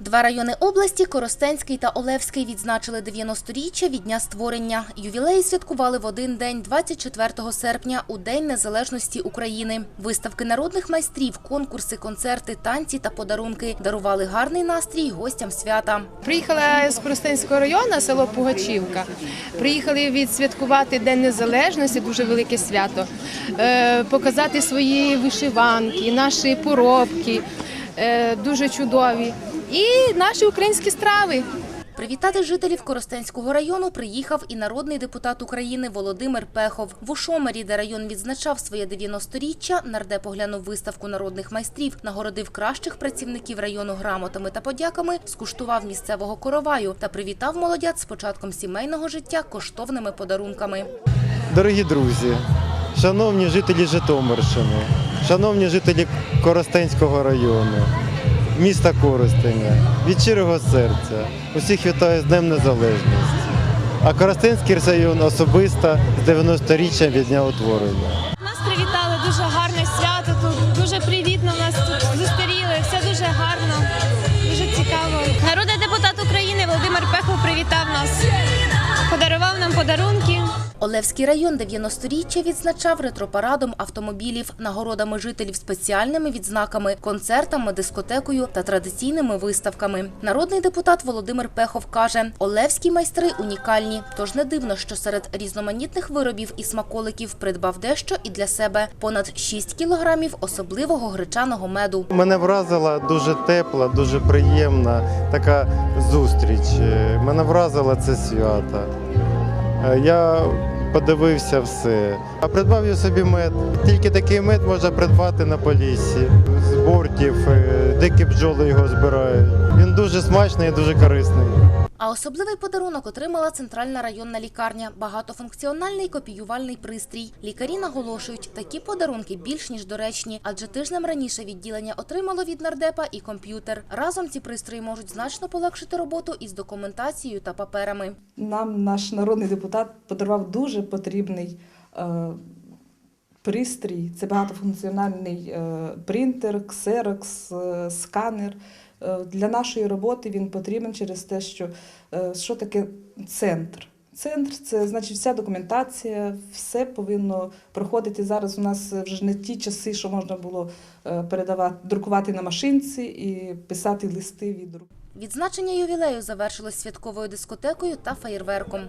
Два райони області Коростенський та Олевський відзначили 90-річчя від дня створення. Ювілеї святкували в один день, 24 серпня, у День Незалежності України. Виставки народних майстрів, конкурси, концерти, танці та подарунки дарували гарний настрій гостям свята. Приїхала з Коростенського району, село Пугачівка. Приїхали відсвяткувати День Незалежності, дуже велике свято, е, показати свої вишиванки, наші поробки, е, дуже чудові. І наші українські страви. Привітати жителів Коростенського району приїхав і народний депутат України Володимир Пехов. В Ушомері, де район відзначав своє 90-річчя, нардеп оглянув виставку народних майстрів, нагородив кращих працівників району грамотами та подяками, скуштував місцевого короваю та привітав молодят з початком сімейного життя коштовними подарунками. Дорогі друзі, шановні жителі Житомирщини, шановні жителі Коростенського району, міста Коростеня, від щирого серця, усіх вітаю з Днем Незалежності. А Коростенський район особисто з 90-річчям від дня утворення. Нас привітали дуже гарне свято. Тут дуже привітно нас тут зустріли. Все дуже гарно, дуже цікаво. Народний депутат України Володимир Пехов привітав нас, подарував нам подарунки. Олевський район 90-річчя відзначав ретропарадом автомобілів, нагородами жителів спеціальними відзнаками, концертами, дискотекою та традиційними виставками. Народний депутат Володимир Пехов каже, олевські майстри унікальні, тож не дивно, що серед різноманітних виробів і смаколиків придбав дещо і для себе понад 6 кілограмів особливого гречаного меду. Мене вразила дуже тепла, дуже приємна така зустріч. Е, Мене вразило це свято. Е, Я подивився все. А придбав я собі мед. Тільки такий мед можна придбати на полісі З бортів, е, дикі бджоли його збирають. Він дуже смачний і дуже корисний. А особливий подарунок отримала центральна районна лікарня – багатофункціональний копіювальний пристрій. Лікарі наголошують, такі подарунки більш ніж доречні, адже тижнем раніше відділення отримало від нардепа і комп'ютер. Разом ці пристрої можуть значно полегшити роботу із документацією та паперами. Нам наш народний депутат подарував дуже потрібний е, пристрій. Це багатофункціональний е, принтер, ксерокс, е, сканер. Е, для нашої роботи він потрібен через те, що е, що таке центр. Центр це значить вся документація, все повинно проходити. Зараз у нас вже не ті часи, що можна було е, передавати, друкувати на машинці і писати листи від рук. Відзначення ювілею завершилось святковою дискотекою та феєрверком.